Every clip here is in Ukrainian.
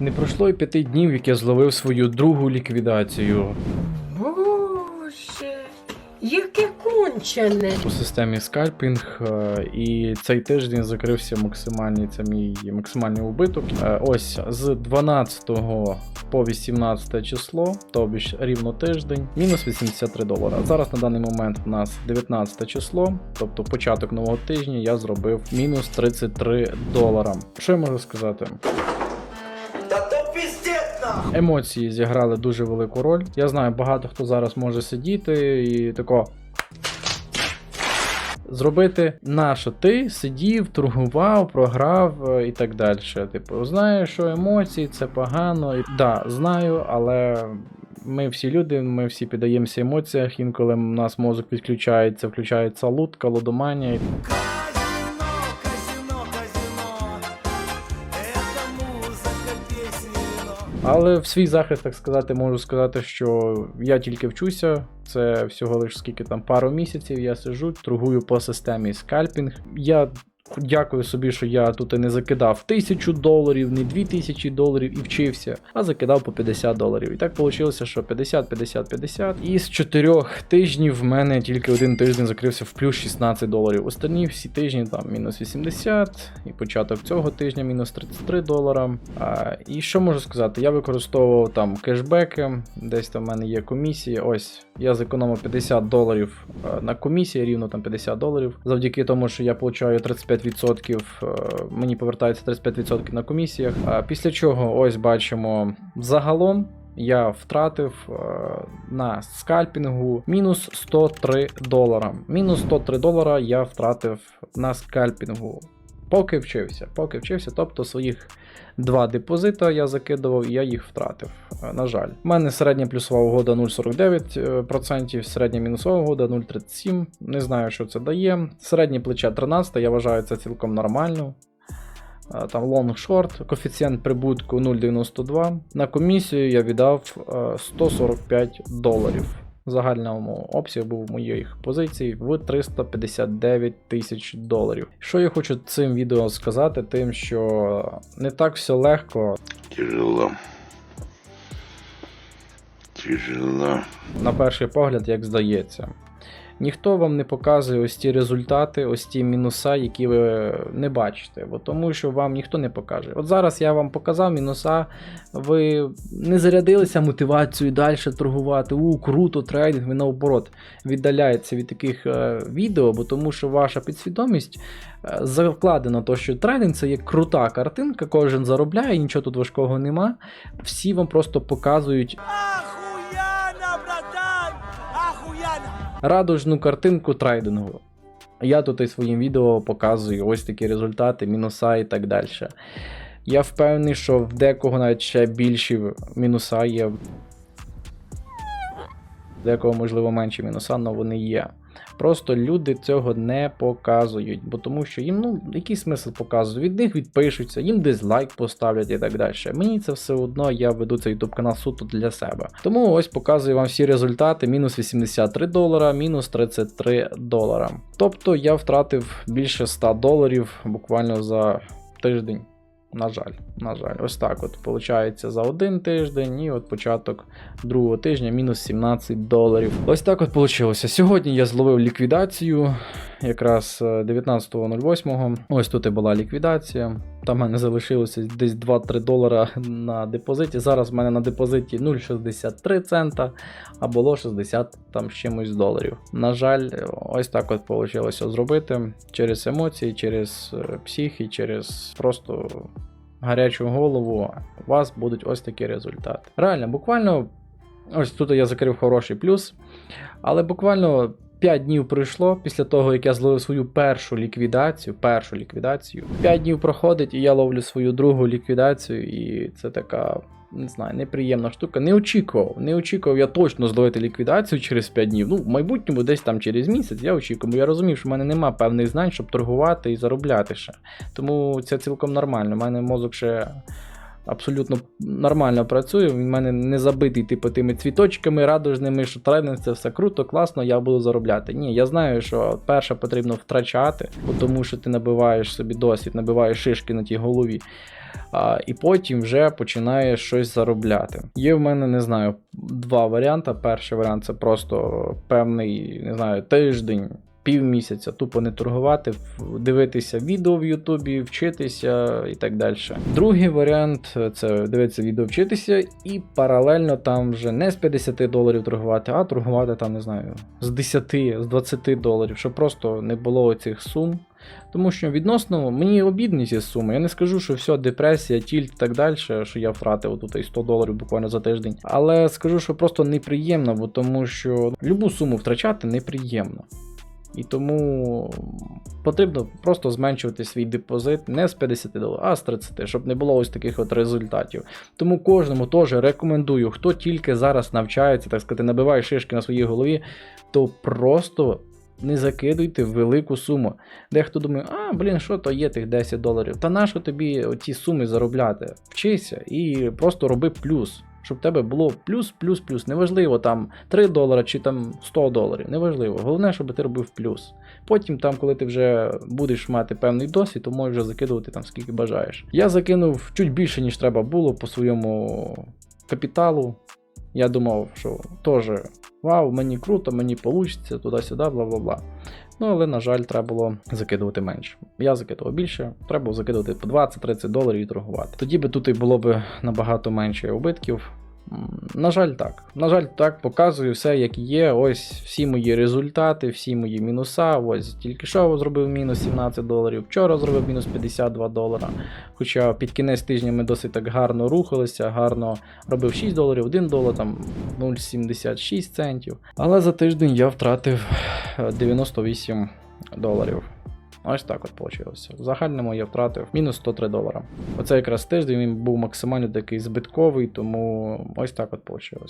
Не пройшло і п'яти днів, як я зловив свою другу ліквідацію Боже, яке кончене. у системі скальпінг, е, і цей тиждень закрився максимальний це мій максимальний убиток. Е, Ось з 12 по 18 число, тобі ж рівно тиждень, мінус 83 долара. Зараз на даний момент у нас 19 число, тобто початок нового тижня, я зробив мінус 33 долара. Що я можу сказати? Емоції зіграли дуже велику роль. Я знаю, багато хто зараз може сидіти і тако. Зробити на що ти сидів, торгував, програв е, і так далі. Типу, знаю, що емоції це погано. І, да, знаю, але ми всі люди, ми всі піддаємося емоціях. Інколи у нас мозок відключається, включається лутка, лудоманія. Але в свій захист, так сказати, можу сказати, що я тільки вчуся. Це всього лиш скільки там пару місяців я сижу, торгую по системі скальпінг. Я дякую собі, що я тут і не закидав тисячу доларів, не дві тисячі доларів і вчився, а закидав по 50 доларів. І так вийшло, що 50, 50, 50. І з чотирьох тижнів в мене тільки один тиждень закрився в плюс 16 доларів. Останні всі тижні там мінус 80, і початок цього тижня мінус 33 долара. А, і що можу сказати? Я використовував там кешбеки, десь там в мене є комісії. Ось я зекономив 50 доларів е, на комісії, рівно там 50 доларів. Завдяки тому, що я получаю 35%, е, мені повертається 35% на комісіях. Після чого ось бачимо загалом. Я втратив е, на скальпінгу мінус 103 долара. Мінус 103 долара я втратив на скальпінгу. Поки вчився, поки вчився, тобто своїх два депозита я закидував і я їх втратив. Е, На жаль, у мене середня плюсова угода 0,49%, середня мінусова угода 0,37%. Не знаю, що це дає. Середнє плече 13, я вважаю це цілком нормально. Е, Там лонг-шорт, коефіцієнт прибутку 0,92. На комісію я віддав е, 145 доларів. Загальному обсягу був моїх позицій в 359 тисяч доларів. Що я хочу цим відео сказати, тим, що не так все легко. Тяжело. Тяжело. на перший погляд, як здається. Ніхто вам не показує ось ті результати, ось ті мінуса, які ви не бачите, бо тому що вам ніхто не покаже. От зараз я вам показав мінуса, ви не зарядилися мотивацією далі торгувати. У, круто, трейдинг, ви наоборот віддаляєтеся від таких е, відео, бо тому що ваша підсвідомість е, закладена, то, що трейдинг це є крута картинка, кожен заробляє, нічого тут важкого нема. Всі вам просто показують радужну картинку трейдингу. Я тут і своїм відео показую ось такі результати, мінуса і так далі. Я впевнений, що в декого навіть ще більші мінуса є. Декого, можливо, менші мінуса, але вони є. Просто люди цього не показують, бо тому що їм ну який смисл показувати? Від них відпишуться, їм дизлайк поставлять і так далі. Мені це все одно, я веду цей YouTube канал суто для себе. Тому ось показую вам всі результати: мінус 83 долара, мінус 33 долара. Тобто я втратив більше 100 доларів буквально за тиждень. На жаль, на жаль, ось так от виходить за один тиждень, і от початок другого тижня мінус 17 доларів. Ось так от вийшло. Сьогодні я зловив ліквідацію, якраз е, 19.08. Ось тут і була ліквідація. Там в мене залишилося десь 2-3 долара на депозиті. Зараз в мене на депозиті 0,63 цента, а було 60 там з чимось доларів. На жаль, ось так от вийшло зробити через емоції, через е, психі, через просто гарячу голову. У вас будуть ось такі результати. Реально, буквально. Ось тут я закрив хороший плюс. Але буквально 5 днів пройшло після того, як я зловив свою першу ліквідацію. Першу ліквідацію. 5 днів проходить, і я ловлю свою другу ліквідацію, і це така. Не знаю, неприємна штука. Не очікував. Не очікував я точно зловити ліквідацію через 5 днів. Ну, в майбутньому, десь там через місяць я очікую, бо я розумів, що в мене нема певних знань, щоб торгувати і заробляти ще. Тому це цілком нормально. У мене мозок ще абсолютно нормально працює. Він в мене не забитий, типу, тими цвіточками, радужними, що тренинг це все круто, класно, я буду заробляти. Ні, я знаю, що перше потрібно втрачати, тому що ти набиваєш собі досвід, набиваєш шишки на тій голові. а, і потім вже починає щось заробляти. Є в мене, не знаю, два варіанти. Перший варіант це просто певний, не знаю, тиждень. Півмісяця тупо не торгувати, дивитися відео в Ютубі, вчитися і так далі. Другий варіант це дивитися відео, вчитися і паралельно там вже не з 50 доларів торгувати, а торгувати там, не знаю, з 10, з 20 доларів, щоб просто не було цих сум. Тому що відносно мені обідні ці суми. Я не скажу, що все, депресія, тільт і так далі, що я втратив тут і 100 доларів буквально за тиждень. Але скажу, що просто неприємно, бо тому що любу суму втрачати неприємно. І тому потрібно просто зменшувати свій депозит не з 50 доларів, а з 30, щоб не було ось таких от результатів. Тому кожному теж рекомендую, хто тільки зараз навчається, так сказати, набиває шишки на своїй голові, то просто не закидуйте велику суму. Дехто думає, а, блін, що то є тих 10 доларів? Та нащо тобі ті суми заробляти? Вчися і просто роби плюс. Щоб в тебе було плюс, плюс, плюс. Неважливо там 3 долари чи там 100 доларів. Неважливо. Головне, щоб ти робив плюс. Потім, там, коли ти вже будеш мати певний досвід, то можеш вже закидувати там скільки бажаєш. Я закинув чуть більше, ніж треба було по своєму капіталу. Я думав, що теж вау, мені круто, мені вийде, туди-сюди, бла бла бла. Ну, але, на жаль, треба було закидувати менше. Я закидував більше, треба було закидувати по 20-30 доларів і торгувати. Тоді би тут і було б набагато менше убитків. На жаль, так. На жаль, так показую все, як є. Ось всі мої результати, всі мої мінуса. Ось тільки що зробив мінус 17 доларів, вчора зробив мінус 52 долара. Хоча під кінець тижня ми досить так гарно рухалися, гарно робив 6 доларів, 1 долар, там 0,76 центів. Але за тиждень я втратив е, 98 доларів. Ось так от вийшло. В загальному я втратив мінус 103 долара. Оце якраз тиждень він був максимально такий збитковий, тому ось так от вийшло.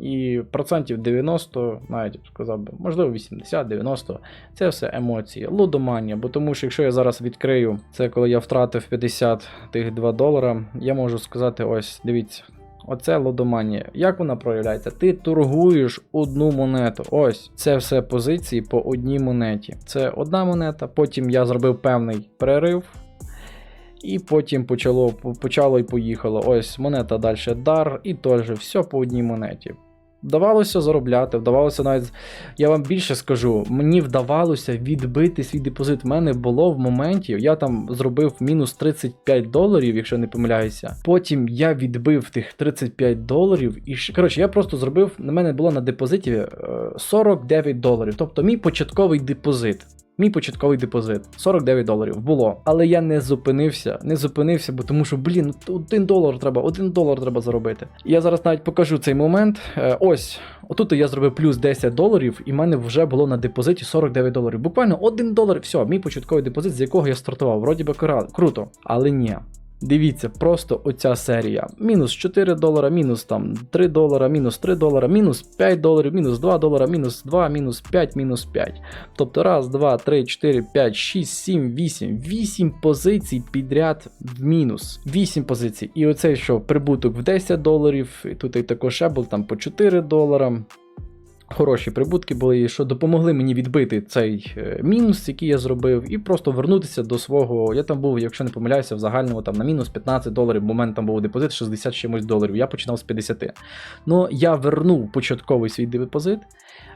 І процентів 90, навіть я б сказав би, можливо 80-90, це все емоції, лудоманія. Бо тому що якщо я зараз відкрию це, коли я втратив 50 тих 2 долара, я можу сказати: ось, дивіться. Оце лодоманія. Як вона проявляється? Ти торгуєш одну монету. Ось це все позиції по одній монеті. Це одна монета. Потім я зробив певний перерив. І потім почало, почало і поїхало. Ось монета далі дар, і теж все по одній монеті. Вдавалося заробляти, вдавалося навіть. Я вам більше скажу, мені вдавалося відбити свій депозит. У мене було в моменті, я там зробив мінус 35 доларів, якщо не помиляюся. Потім я відбив тих 35 доларів, і коротше, я просто зробив. На мене було на депозиті е, 49 доларів. Тобто мій початковий депозит. Мій початковий депозит 49 доларів було. Але я не зупинився, не зупинився, бо тому що, блін, ну, один долар треба, один долар треба заробити. Я зараз навіть покажу цей момент. Е, ось, отут я зробив плюс 10 доларів, і в мене вже було на депозиті 49 доларів. Буквально 1 долар, все, мій початковий депозит, з якого я стартував. Вроді би круто, але ні. Дивіться, просто оця серія. Мінус 4 долара, мінус там 3 долара, мінус 3 долара, мінус 5 доларів, мінус 2 долара, мінус 2, мінус 5, мінус 5. Тобто раз, два, три, 4, 5, 6, 7, 8. 8 позицій підряд в мінус. 8 позицій. І оцей що прибуток в 10 доларів, і тут і також був там по 4 долара. Хороші прибутки були, що допомогли мені відбити цей е, мінус, який я зробив, і просто вернутися до свого. Я там був, якщо не помиляюся, в загальному там на мінус 15 доларів. Момент там був депозит 60 чимось доларів. Я починав з 50. Ну я вернув початковий свій депозит,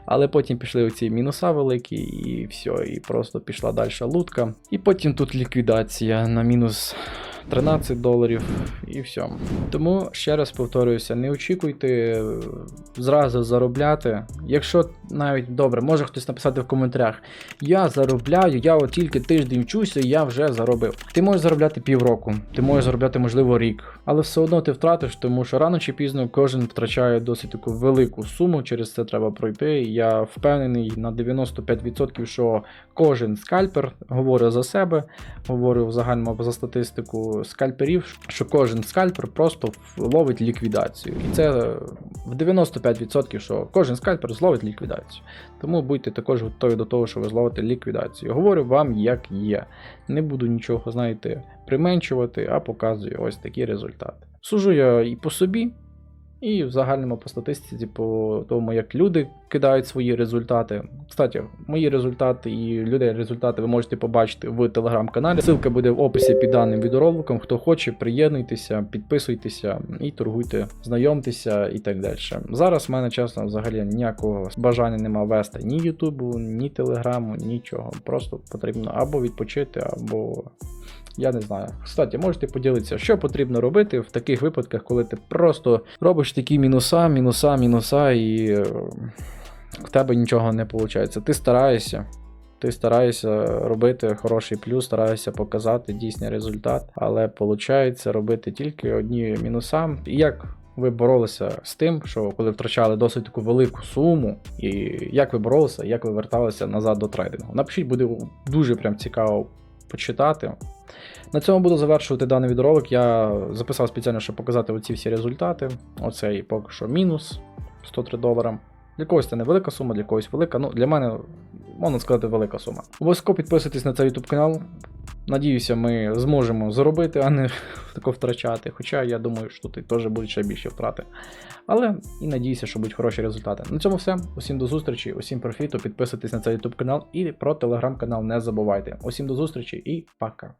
але потім пішли оці мінуса великі, і все, і просто пішла далі лутка. І потім тут ліквідація на мінус 13 доларів, і все. Тому ще раз повторююся, не очікуйте е, зразу заробляти. Якщо навіть добре, може хтось написати в коментарях: я заробляю, я от тільки тиждень вчуся, і я вже заробив. Ти можеш заробляти півроку, ти можеш заробляти, можливо, рік, але все одно ти втратиш, тому що рано чи пізно кожен втрачає досить таку велику суму, через це треба пройти. Я впевнений на 95%, що кожен скальпер говорю за себе, говорю в загальному за статистику скальперів, що кожен скальпер просто ловить ліквідацію. І це в 95%, що кожен скальпер зловить ліквідацію. Тому будьте також готові до того, що ви зловите ліквідацію. Говорю вам, як є. Не буду нічого, знаєте, применшувати, а показую ось такі результати. Сужу я і по собі. І в загальному по статистиці, по тому, як люди кидають свої результати. Кстати, мої результати і людей результати ви можете побачити в телеграм-каналі. Ссылка буде в описі під даним відеороликом. Хто хоче, приєднуйтеся, підписуйтеся і торгуйте, знайомтеся і так далі. Зараз в мене чесно взагалі ніякого бажання нема вести ні Ютубу, ні Телеграму, нічого. Просто потрібно або відпочити, або. Я не знаю. Кстати, можете поділитися, що потрібно робити в таких випадках, коли ти просто робиш такі мінуса, мінуса, мінуса, і е, в тебе нічого не виходить. Ти стараєшся. Ти стараєшся робити хороший плюс, стараєшся показати дійсний результат, але виходить робити тільки одні мінуса. І як ви боролися з тим, що коли втрачали досить таку велику суму, і як ви боролися, як ви верталися назад до трейдингу? Напишіть, буде дуже прям цікаво почитати. На цьому буду завершувати даний відеоролик. Я записав спеціально, щоб показати оці всі результати. Оцей поки що мінус 103 долара. Для когось це невелика сума, для когось велика. Ну, для мене, можна сказати, велика сума. Обов'язково підписуйтесь на цей YouTube канал. Надіюся, ми зможемо заробити, а не тако втрачати. Хоча я думаю, що тут теж будуть ще більші втрати. Але і надіюся, що будуть хороші результати. На цьому все. Усім до зустрічі, усім профіту. Підписуйтесь на цей YouTube канал і про телеграм канал не забувайте. Усім до зустрічі і пока.